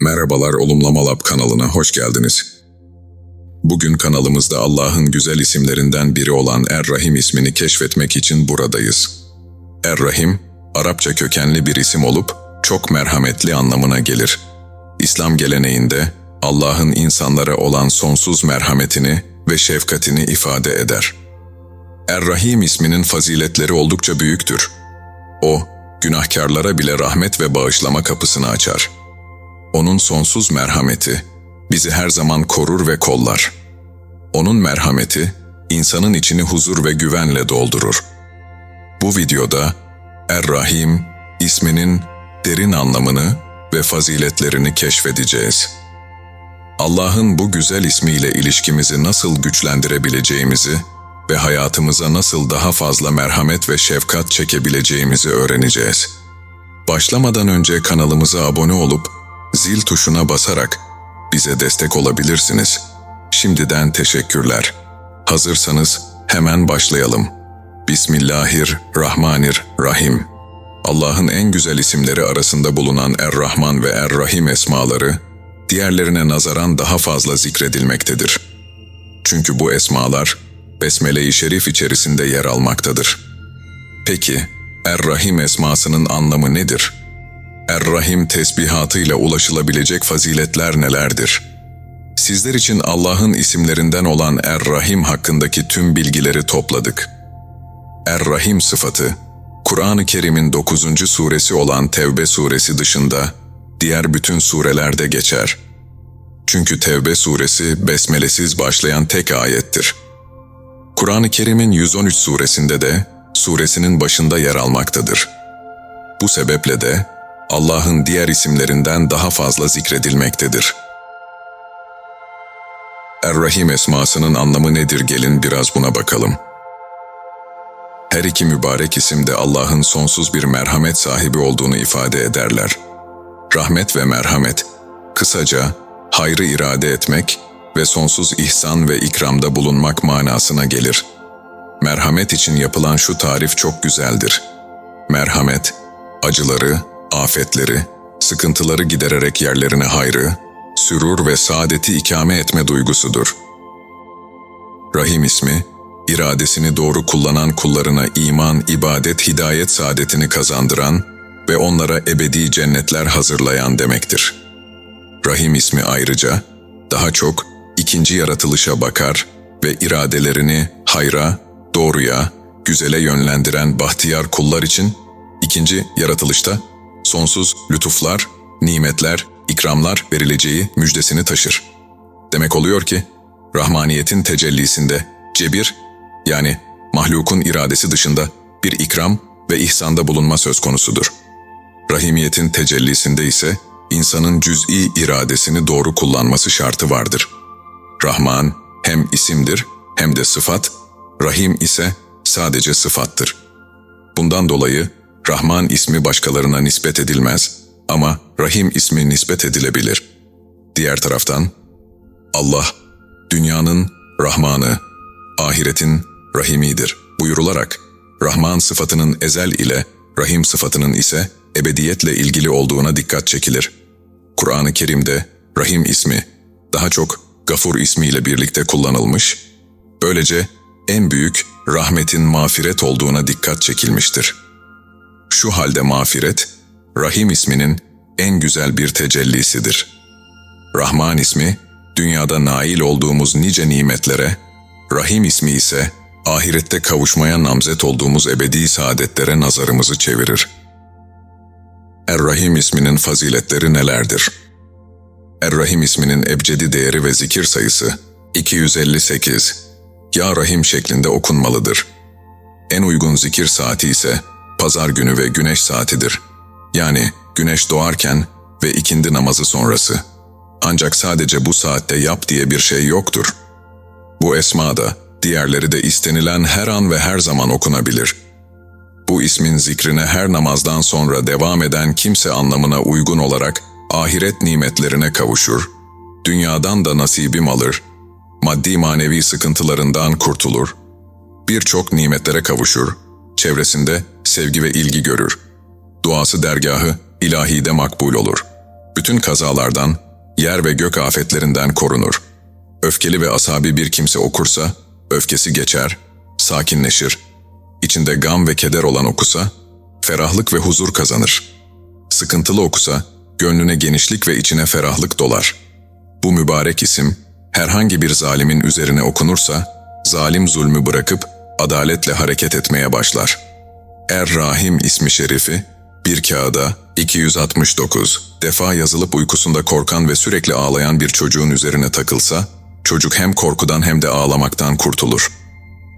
Merhabalar Olumlama Lab kanalına hoş geldiniz. Bugün kanalımızda Allah'ın güzel isimlerinden biri olan Er-Rahim ismini keşfetmek için buradayız. Er-Rahim, Arapça kökenli bir isim olup çok merhametli anlamına gelir. İslam geleneğinde Allah'ın insanlara olan sonsuz merhametini ve şefkatini ifade eder. Er-Rahim isminin faziletleri oldukça büyüktür. O, günahkarlara bile rahmet ve bağışlama kapısını açar. Onun sonsuz merhameti bizi her zaman korur ve kollar. Onun merhameti insanın içini huzur ve güvenle doldurur. Bu videoda Er-Rahim isminin derin anlamını ve faziletlerini keşfedeceğiz. Allah'ın bu güzel ismiyle ilişkimizi nasıl güçlendirebileceğimizi ve hayatımıza nasıl daha fazla merhamet ve şefkat çekebileceğimizi öğreneceğiz. Başlamadan önce kanalımıza abone olup zil tuşuna basarak bize destek olabilirsiniz. Şimdiden teşekkürler. Hazırsanız hemen başlayalım. Bismillahirrahmanirrahim. Allah'ın en güzel isimleri arasında bulunan Er-Rahman ve Er-Rahim esmaları, diğerlerine nazaran daha fazla zikredilmektedir. Çünkü bu esmalar, Besmele-i Şerif içerisinde yer almaktadır. Peki, Er-Rahim esmasının anlamı nedir? Er-Rahim tesbihatıyla ulaşılabilecek faziletler nelerdir? Sizler için Allah'ın isimlerinden olan Er-Rahim hakkındaki tüm bilgileri topladık. Er-Rahim sıfatı, Kur'an-ı Kerim'in 9. suresi olan Tevbe suresi dışında diğer bütün surelerde geçer. Çünkü Tevbe suresi besmelesiz başlayan tek ayettir. Kur'an-ı Kerim'in 113 suresinde de suresinin başında yer almaktadır. Bu sebeple de Allah'ın diğer isimlerinden daha fazla zikredilmektedir. Er-Rahim esmasının anlamı nedir gelin biraz buna bakalım. Her iki mübarek isim de Allah'ın sonsuz bir merhamet sahibi olduğunu ifade ederler. Rahmet ve merhamet, kısaca hayrı irade etmek ve sonsuz ihsan ve ikramda bulunmak manasına gelir. Merhamet için yapılan şu tarif çok güzeldir. Merhamet, acıları, afetleri, sıkıntıları gidererek yerlerine hayrı, sürur ve saadeti ikame etme duygusudur. Rahim ismi, iradesini doğru kullanan kullarına iman, ibadet, hidayet saadetini kazandıran ve onlara ebedi cennetler hazırlayan demektir. Rahim ismi ayrıca, daha çok ikinci yaratılışa bakar ve iradelerini hayra, doğruya, güzele yönlendiren bahtiyar kullar için ikinci yaratılışta sonsuz lütuflar, nimetler, ikramlar verileceği müjdesini taşır. Demek oluyor ki, Rahmaniyetin tecellisinde cebir, yani mahlukun iradesi dışında bir ikram ve ihsanda bulunma söz konusudur. Rahimiyetin tecellisinde ise insanın cüz'i iradesini doğru kullanması şartı vardır. Rahman hem isimdir hem de sıfat, Rahim ise sadece sıfattır. Bundan dolayı Rahman ismi başkalarına nispet edilmez ama Rahim ismi nispet edilebilir. Diğer taraftan Allah, dünyanın Rahmanı, ahiretin Rahimidir buyurularak Rahman sıfatının ezel ile Rahim sıfatının ise ebediyetle ilgili olduğuna dikkat çekilir. Kur'an-ı Kerim'de Rahim ismi daha çok Gafur ismiyle birlikte kullanılmış, böylece en büyük rahmetin mağfiret olduğuna dikkat çekilmiştir. Şu halde mağfiret, Rahim isminin en güzel bir tecellisidir. Rahman ismi, dünyada nail olduğumuz nice nimetlere, Rahim ismi ise ahirette kavuşmaya namzet olduğumuz ebedi saadetlere nazarımızı çevirir. Er-Rahim isminin faziletleri nelerdir? Er-Rahim isminin ebcedi değeri ve zikir sayısı 258. Ya Rahim şeklinde okunmalıdır. En uygun zikir saati ise pazar günü ve güneş saatidir. Yani güneş doğarken ve ikindi namazı sonrası. Ancak sadece bu saatte yap diye bir şey yoktur. Bu esma da, diğerleri de istenilen her an ve her zaman okunabilir. Bu ismin zikrine her namazdan sonra devam eden kimse anlamına uygun olarak ahiret nimetlerine kavuşur, dünyadan da nasibim alır, maddi manevi sıkıntılarından kurtulur, birçok nimetlere kavuşur, çevresinde sevgi ve ilgi görür. Duası dergahı ilahide makbul olur. Bütün kazalardan, yer ve gök afetlerinden korunur. Öfkeli ve asabi bir kimse okursa, öfkesi geçer, sakinleşir. İçinde gam ve keder olan okusa, ferahlık ve huzur kazanır. Sıkıntılı okusa, gönlüne genişlik ve içine ferahlık dolar. Bu mübarek isim, herhangi bir zalimin üzerine okunursa, zalim zulmü bırakıp adaletle hareket etmeye başlar. Er-Rahim ismi şerifi, bir kağıda 269 defa yazılıp uykusunda korkan ve sürekli ağlayan bir çocuğun üzerine takılsa, çocuk hem korkudan hem de ağlamaktan kurtulur.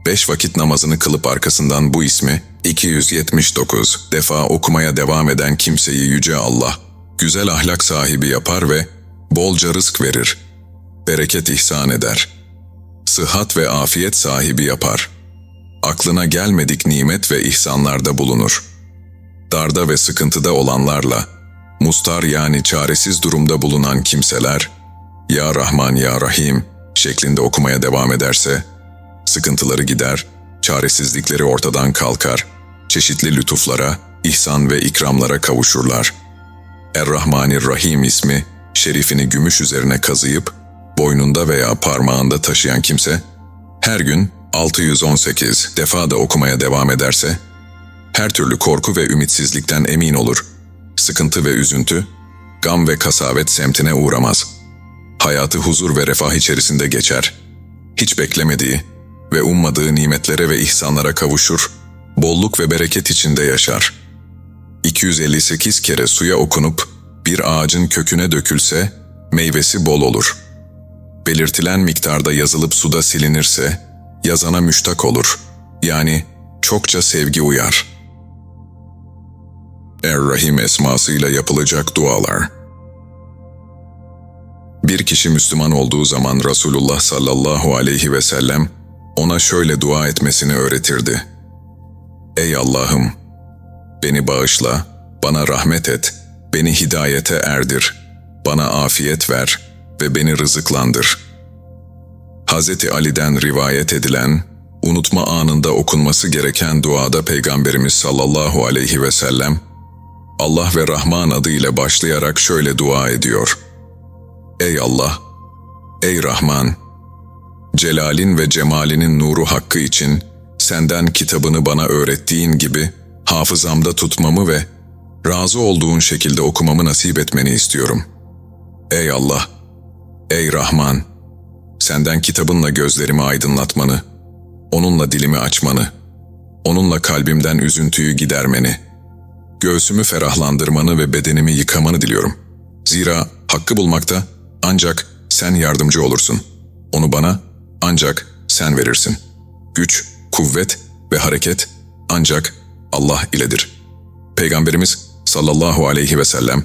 Beş vakit namazını kılıp arkasından bu ismi 279 defa okumaya devam eden kimseyi Yüce Allah, güzel ahlak sahibi yapar ve bolca rızk verir, bereket ihsan eder, sıhhat ve afiyet sahibi yapar, aklına gelmedik nimet ve ihsanlarda bulunur. Darda ve sıkıntıda olanlarla, mustar yani çaresiz durumda bulunan kimseler, Ya Rahman Ya Rahim şeklinde okumaya devam ederse, sıkıntıları gider, çaresizlikleri ortadan kalkar, çeşitli lütuflara, ihsan ve ikramlara kavuşurlar. Er-Rahmanir-Rahim ismi, şerifini gümüş üzerine kazıyıp, boynunda veya parmağında taşıyan kimse, her gün 618 defa da okumaya devam ederse, her türlü korku ve ümitsizlikten emin olur, sıkıntı ve üzüntü, gam ve kasavet semtine uğramaz. Hayatı huzur ve refah içerisinde geçer. Hiç beklemediği ve ummadığı nimetlere ve ihsanlara kavuşur, bolluk ve bereket içinde yaşar. 258 kere suya okunup bir ağacın köküne dökülse meyvesi bol olur. Belirtilen miktarda yazılıp suda silinirse yazana müştak olur. Yani çokça sevgi uyar. Er-Rahim esmasıyla yapılacak dualar. Bir kişi Müslüman olduğu zaman Resulullah sallallahu aleyhi ve sellem ona şöyle dua etmesini öğretirdi. Ey Allah'ım! Beni bağışla, bana rahmet et, beni hidayete erdir, bana afiyet ver ve beni rızıklandır. Hz. Ali'den rivayet edilen, unutma anında okunması gereken duada Peygamberimiz sallallahu aleyhi ve sellem, Allah ve Rahman adıyla başlayarak şöyle dua ediyor. Ey Allah! Ey Rahman! Celalin ve cemalinin nuru hakkı için senden kitabını bana öğrettiğin gibi hafızamda tutmamı ve razı olduğun şekilde okumamı nasip etmeni istiyorum. Ey Allah! Ey Rahman! Senden kitabınla gözlerimi aydınlatmanı, onunla dilimi açmanı, onunla kalbimden üzüntüyü gidermeni, göğsümü ferahlandırmanı ve bedenimi yıkamanı diliyorum. Zira hakkı bulmakta ancak sen yardımcı olursun. Onu bana ancak sen verirsin. Güç, kuvvet ve hareket ancak Allah iledir. Peygamberimiz sallallahu aleyhi ve sellem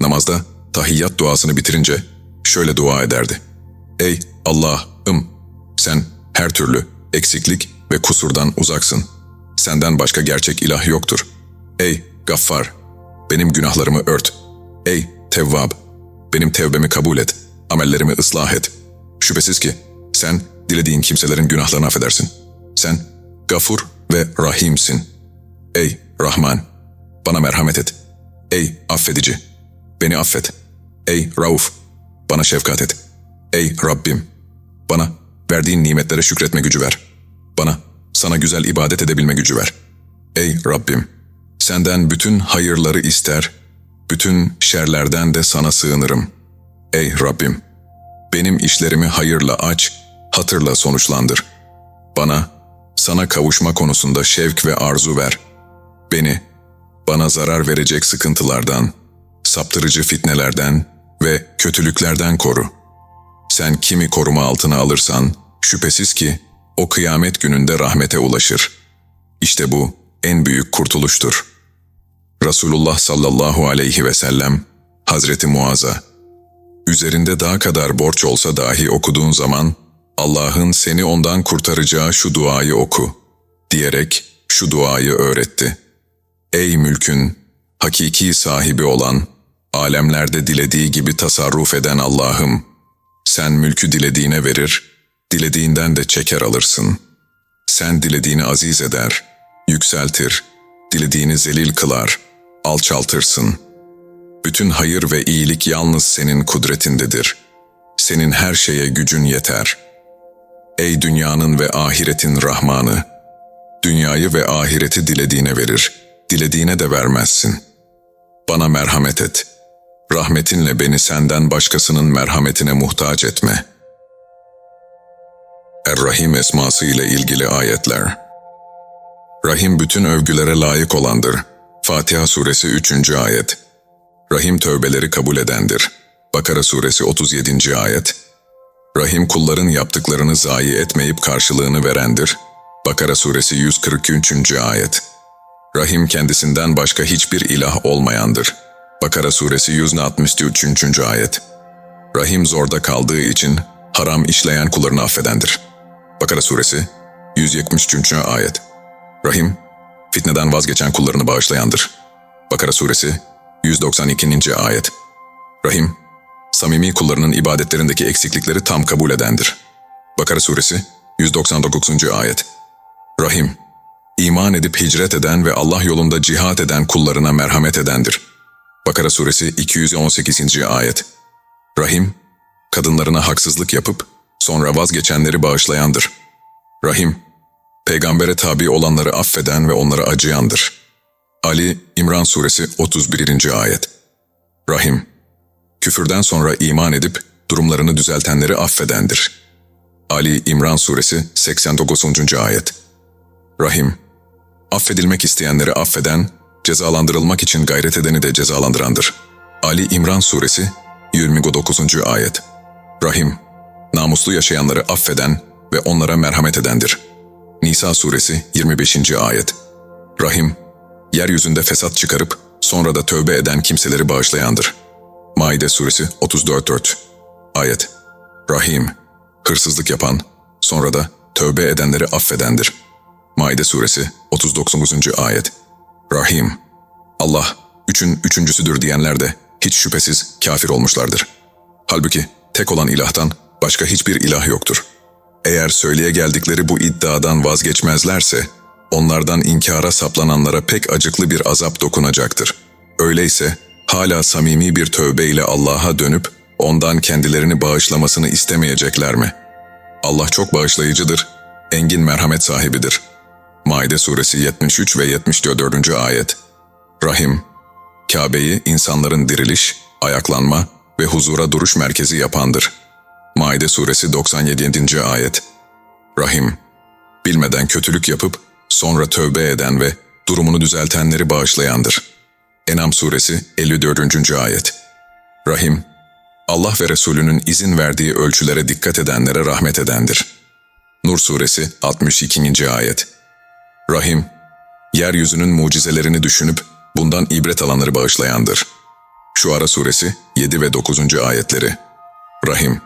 namazda tahiyyat duasını bitirince şöyle dua ederdi. Ey Allah'ım sen her türlü eksiklik ve kusurdan uzaksın. Senden başka gerçek ilah yoktur. Ey Gaffar benim günahlarımı ört. Ey Tevvab benim tevbemi kabul et. Amellerimi ıslah et. Şüphesiz ki sen dilediğin kimselerin günahlarını affedersin. Sen gafur ve rahimsin. Ey Rahman, bana merhamet et. Ey affedici, beni affet. Ey Rauf, bana şefkat et. Ey Rabbim, bana verdiğin nimetlere şükretme gücü ver. Bana sana güzel ibadet edebilme gücü ver. Ey Rabbim, senden bütün hayırları ister, bütün şerlerden de sana sığınırım. Ey Rabbim, benim işlerimi hayırla aç, hatırla sonuçlandır. Bana, sana kavuşma konusunda şevk ve arzu ver. Beni, bana zarar verecek sıkıntılardan, saptırıcı fitnelerden ve kötülüklerden koru. Sen kimi koruma altına alırsan, şüphesiz ki o kıyamet gününde rahmete ulaşır. İşte bu en büyük kurtuluştur. Resulullah sallallahu aleyhi ve sellem, Hazreti Muaz'a, Üzerinde daha kadar borç olsa dahi okuduğun zaman, Allah'ın seni ondan kurtaracağı şu duayı oku, diyerek şu duayı öğretti. Ey mülkün, hakiki sahibi olan, alemlerde dilediği gibi tasarruf eden Allah'ım, sen mülkü dilediğine verir, dilediğinden de çeker alırsın. Sen dilediğini aziz eder, yükseltir, dilediğini zelil kılar, alçaltırsın. Bütün hayır ve iyilik yalnız senin kudretindedir. Senin her şeye gücün yeter. Ey dünyanın ve ahiretin Rahmanı! Dünyayı ve ahireti dilediğine verir, dilediğine de vermezsin. Bana merhamet et. Rahmetinle beni senden başkasının merhametine muhtaç etme. Er-Rahim esması ile ilgili ayetler. Rahim bütün övgülere layık olandır. Fatiha suresi 3. ayet. Rahim tövbeleri kabul edendir. Bakara suresi 37. ayet. Rahim kulların yaptıklarını zayi etmeyip karşılığını verendir. Bakara suresi 143. ayet. Rahim kendisinden başka hiçbir ilah olmayandır. Bakara suresi 163. ayet. Rahim zorda kaldığı için haram işleyen kullarını affedendir. Bakara suresi 173. ayet. Rahim, fitneden vazgeçen kullarını bağışlayandır. Bakara suresi 192. ayet. Rahim, samimi kullarının ibadetlerindeki eksiklikleri tam kabul edendir. Bakara suresi 199. ayet. Rahim, iman edip hicret eden ve Allah yolunda cihat eden kullarına merhamet edendir. Bakara suresi 218. ayet. Rahim, kadınlarına haksızlık yapıp sonra vazgeçenleri bağışlayandır. Rahim, peygambere tabi olanları affeden ve onlara acıyandır. Ali İmran suresi 31. ayet. Rahim, küfürden sonra iman edip durumlarını düzeltenleri affedendir. Ali İmran suresi 89. ayet. Rahim, affedilmek isteyenleri affeden, cezalandırılmak için gayret edeni de cezalandırandır. Ali İmran suresi 29. ayet. Rahim, namuslu yaşayanları affeden ve onlara merhamet edendir. Nisa suresi 25. ayet. Rahim, yeryüzünde fesat çıkarıp sonra da tövbe eden kimseleri bağışlayandır. Maide suresi 34. ayet. Rahim, hırsızlık yapan, sonra da tövbe edenleri affedendir. Maide suresi 39. ayet. Rahim, Allah üçün üçüncüsüdür diyenler de hiç şüphesiz kafir olmuşlardır. Halbuki tek olan ilahtan başka hiçbir ilah yoktur. Eğer söyleye geldikleri bu iddiadan vazgeçmezlerse, onlardan inkara saplananlara pek acıklı bir azap dokunacaktır. Öyleyse hala samimi bir tövbe ile Allah'a dönüp ondan kendilerini bağışlamasını istemeyecekler mi? Allah çok bağışlayıcıdır, engin merhamet sahibidir. Maide suresi 73 ve 74. ayet. Rahim, Kabe'yi insanların diriliş, ayaklanma ve huzura duruş merkezi yapandır. Maide suresi 97. ayet. Rahim, bilmeden kötülük yapıp sonra tövbe eden ve durumunu düzeltenleri bağışlayandır. Enam suresi 54. ayet. Rahim, Allah ve Resulünün izin verdiği ölçülere dikkat edenlere rahmet edendir. Nur suresi 62. ayet. Rahim, yeryüzünün mucizelerini düşünüp bundan ibret alanları bağışlayandır. Şuara suresi 7 ve 9. ayetleri. Rahim,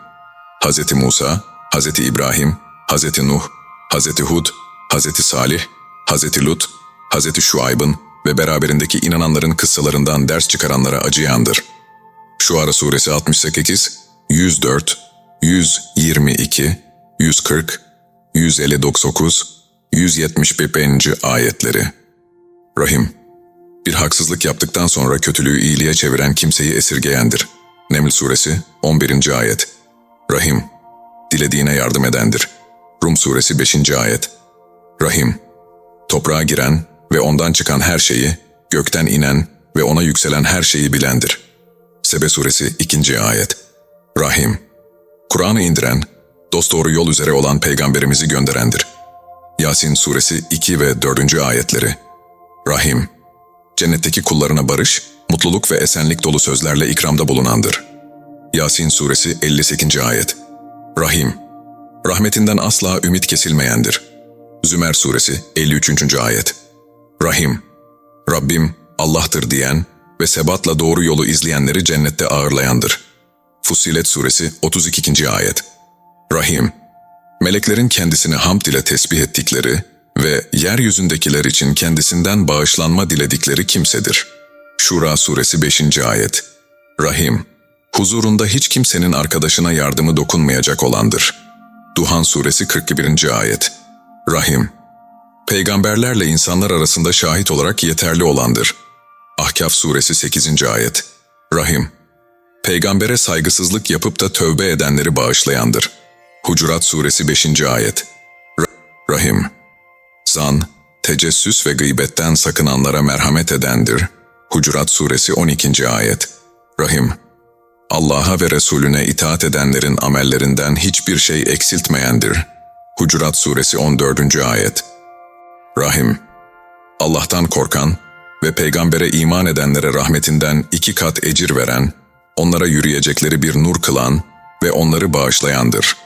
Hz. Musa, Hz. İbrahim, Hz. Nuh, Hz. Hud, Hz. Salih, Hz. Lut, Hz. Şuayb'ın ve beraberindeki inananların kıssalarından ders çıkaranlara acıyandır. Şuara suresi 68, 104, 122, 140, 159, 171. ayetleri. Rahim, bir haksızlık yaptıktan sonra kötülüğü iyiliğe çeviren kimseyi esirgeyendir. Neml suresi 11. ayet. Rahim, dilediğine yardım edendir. Rum suresi 5. ayet. Rahim, toprağa giren ve ondan çıkan her şeyi, gökten inen ve ona yükselen her şeyi bilendir. Sebe suresi 2. ayet. Rahim, Kur'an'ı indiren, dosdoğru yol üzere olan peygamberimizi gönderendir. Yasin suresi 2 ve 4. ayetleri. Rahim, cennetteki kullarına barış, mutluluk ve esenlik dolu sözlerle ikramda bulunandır. Yasin suresi 58. ayet. Rahim, rahmetinden asla ümit kesilmeyendir. Zümer suresi 53. ayet. Rahim, Rabbim Allah'tır diyen ve sebatla doğru yolu izleyenleri cennette ağırlayandır. Fussilet suresi 32. ayet. Rahim, meleklerin kendisini hamd ile tesbih ettikleri ve yeryüzündekiler için kendisinden bağışlanma diledikleri kimsedir. Şura suresi 5. ayet. Rahim, huzurunda hiç kimsenin arkadaşına yardımı dokunmayacak olandır. Duhan suresi 41. ayet. Rahim, peygamberlerle insanlar arasında şahit olarak yeterli olandır. Ahkaf suresi 8. ayet. Rahim. Peygambere saygısızlık yapıp da tövbe edenleri bağışlayandır. Hucurat Suresi 5. Ayet. Ra- Rahim. Zan, tecessüs ve gıybetten sakınanlara merhamet edendir. Hucurat Suresi 12. Ayet. Rahim. Allah'a ve Resulüne itaat edenlerin amellerinden hiçbir şey eksiltmeyendir. Hucurat Suresi 14. Ayet. Rahim. Allah'tan korkan ve peygambere iman edenlere rahmetinden iki kat ecir veren, onlara yürüyecekleri bir nur kılan ve onları bağışlayandır.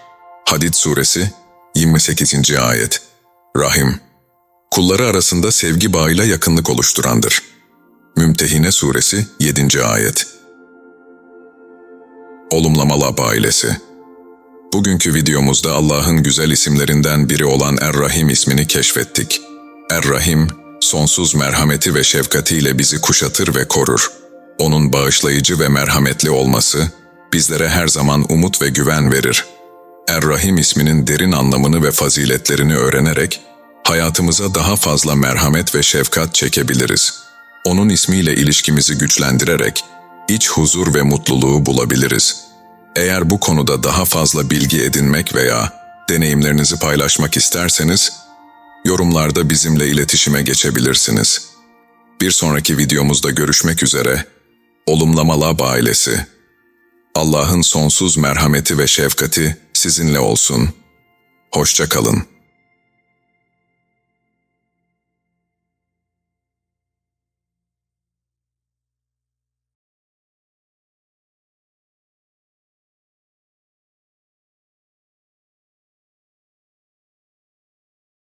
Hadid Suresi 28. Ayet. Rahim. Kulları arasında sevgi bağıyla yakınlık oluşturandır. Mümtehine Suresi 7. Ayet. Olumlamalı Aba ailesi. Bugünkü videomuzda Allah'ın güzel isimlerinden biri olan Er-Rahim ismini keşfettik. Er-Rahim, sonsuz merhameti ve şefkatiyle bizi kuşatır ve korur. Onun bağışlayıcı ve merhametli olması, bizlere her zaman umut ve güven verir. Er-Rahim isminin derin anlamını ve faziletlerini öğrenerek, hayatımıza daha fazla merhamet ve şefkat çekebiliriz. Onun ismiyle ilişkimizi güçlendirerek, iç huzur ve mutluluğu bulabiliriz. Eğer bu konuda daha fazla bilgi edinmek veya deneyimlerinizi paylaşmak isterseniz, yorumlarda bizimle iletişime geçebilirsiniz. Bir sonraki videomuzda görüşmek üzere. Olumlama ailesi. Allah'ın sonsuz merhameti ve şefkati sizinle olsun. Hoşça kalın.